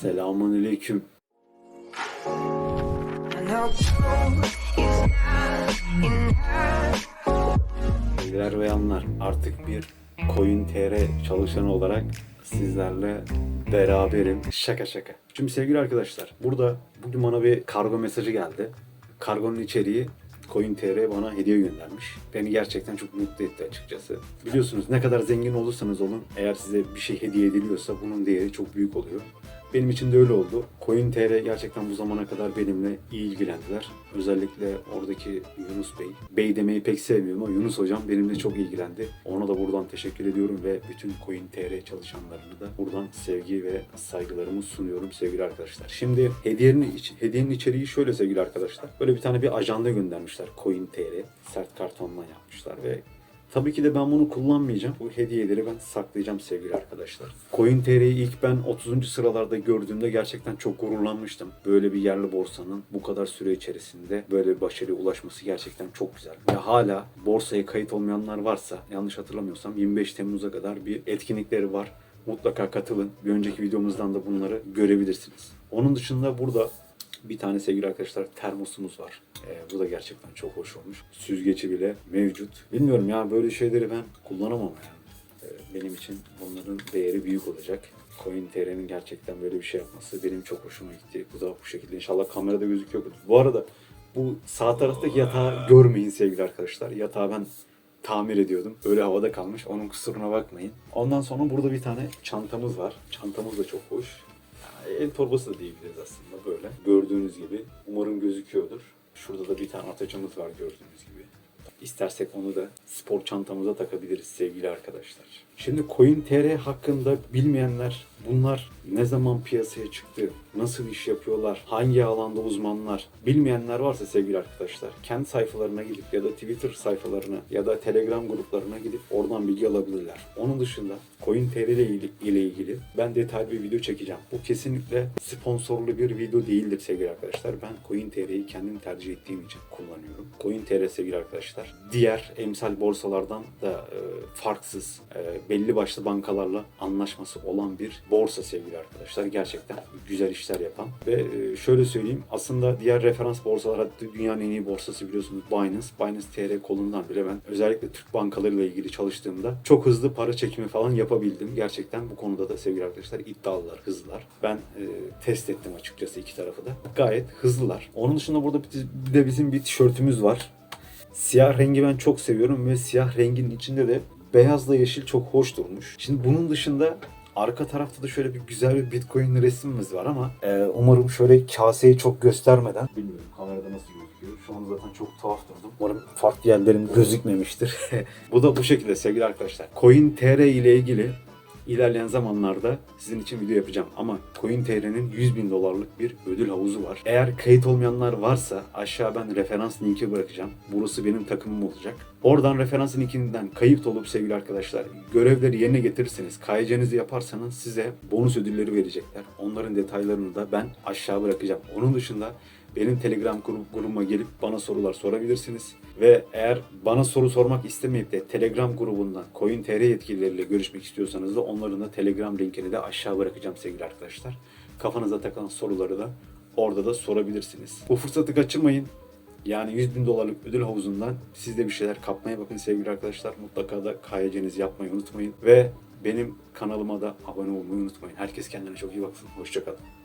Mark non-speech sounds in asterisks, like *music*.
Selamun aleyküm. Beyler ve yanlar artık bir Coin TR çalışanı olarak sizlerle beraberim. Şaka şaka. Şimdi sevgili arkadaşlar burada bugün bana bir kargo mesajı geldi. Kargonun içeriği Coin TR bana hediye göndermiş. Beni gerçekten çok mutlu etti açıkçası. Biliyorsunuz ne kadar zengin olursanız olun eğer size bir şey hediye ediliyorsa bunun değeri çok büyük oluyor. Benim için de öyle oldu. Coin TR gerçekten bu zamana kadar benimle iyi ilgilendiler. Özellikle oradaki Yunus Bey. Bey demeyi pek sevmiyorum ama Yunus Hocam benimle çok ilgilendi. Ona da buradan teşekkür ediyorum ve bütün Coin TR çalışanlarını da buradan sevgi ve saygılarımı sunuyorum sevgili arkadaşlar. Şimdi hediyenin, iç- hediyenin içeriği şöyle sevgili arkadaşlar. Böyle bir tane bir ajanda göndermişler Coin TR. Sert kartondan yapmışlar ve Tabii ki de ben bunu kullanmayacağım. Bu hediyeleri ben saklayacağım sevgili arkadaşlar. Coin TR'yi ilk ben 30. sıralarda gördüğümde gerçekten çok gururlanmıştım. Böyle bir yerli borsanın bu kadar süre içerisinde böyle bir başarıya ulaşması gerçekten çok güzel. Ve hala borsaya kayıt olmayanlar varsa yanlış hatırlamıyorsam 25 Temmuz'a kadar bir etkinlikleri var. Mutlaka katılın. Bir önceki videomuzdan da bunları görebilirsiniz. Onun dışında burada bir tane sevgili arkadaşlar termosumuz var. Ee, bu da gerçekten çok hoş olmuş. Süzgeci bile mevcut. Bilmiyorum ya böyle şeyleri ben kullanamam yani. Ee, benim için bunların değeri büyük olacak. Coin TR'nin gerçekten böyle bir şey yapması benim çok hoşuma gitti. Bu da bu şekilde inşallah kamerada gözüküyor. Bu arada bu sağ taraftaki yatağı görmeyin sevgili arkadaşlar. Yatağı ben tamir ediyordum. Öyle havada kalmış. Onun kusuruna bakmayın. Ondan sonra burada bir tane çantamız var. Çantamız da çok hoş. El torbası da diyebiliriz aslında böyle. Gördüğünüz gibi. Umarım gözüküyordur. Şurada da bir tane atacımız var gördüğünüz gibi. İstersek onu da spor çantamıza takabiliriz sevgili arkadaşlar. Şimdi Coin TR hakkında bilmeyenler bunlar ne zaman piyasaya çıktı, nasıl iş yapıyorlar, hangi alanda uzmanlar bilmeyenler varsa sevgili arkadaşlar kendi sayfalarına gidip ya da Twitter sayfalarına ya da Telegram gruplarına gidip oradan bilgi alabilirler. Onun dışında Coin TR ile ilgili, ben detaylı bir video çekeceğim. Bu kesinlikle sponsorlu bir video değildir sevgili arkadaşlar. Ben Coin TR'yi kendim tercih ettiğim için kullanıyorum. Coin TR sevgili arkadaşlar diğer emsal borsalardan da e, farksız e, belli başlı bankalarla anlaşması olan bir borsa sevgili arkadaşlar. Gerçekten güzel işler yapan ve e, şöyle söyleyeyim aslında diğer referans borsalar hatta dünyanın en iyi borsası biliyorsunuz Binance. Binance TR kolundan bile ben özellikle Türk bankalarıyla ilgili çalıştığımda çok hızlı para çekimi falan yapabildim. Gerçekten bu konuda da sevgili arkadaşlar iddialılar, hızlılar. Ben e, test ettim açıkçası iki tarafı da. Gayet hızlılar. Onun dışında burada bir de bizim bir tişörtümüz var. Siyah rengi ben çok seviyorum ve siyah rengin içinde de beyazla yeşil çok hoş durmuş. Şimdi bunun dışında arka tarafta da şöyle bir güzel bir Bitcoin resmimiz var ama e, umarım şöyle kaseyi çok göstermeden bilmiyorum kamerada nasıl gözüküyor. Şu an zaten çok tuhaf durdum. Umarım farklı yerlerim gözükmemiştir. *laughs* bu da bu şekilde sevgili arkadaşlar. Coin TR ile ilgili İlerleyen zamanlarda sizin için video yapacağım. Ama CoinTR'nin 100 bin dolarlık bir ödül havuzu var. Eğer kayıt olmayanlar varsa aşağı ben referans linki bırakacağım. Burası benim takımım olacak. Oradan referans linkinden kayıt olup sevgili arkadaşlar görevleri yerine getirirseniz, KYC'nizi yaparsanız size bonus ödülleri verecekler. Onların detaylarını da ben aşağı bırakacağım. Onun dışında benim Telegram grubuma gelip bana sorular sorabilirsiniz. Ve eğer bana soru sormak istemeyip de Telegram grubundan CoinTR yetkilileriyle görüşmek istiyorsanız da onların da Telegram linkini de aşağı bırakacağım sevgili arkadaşlar. Kafanıza takılan soruları da orada da sorabilirsiniz. Bu fırsatı kaçırmayın. Yani 100 bin dolarlık ödül havuzundan siz de bir şeyler kapmaya bakın sevgili arkadaşlar. Mutlaka da KYC'nizi yapmayı unutmayın. Ve benim kanalıma da abone olmayı unutmayın. Herkes kendine çok iyi baksın. Hoşçakalın.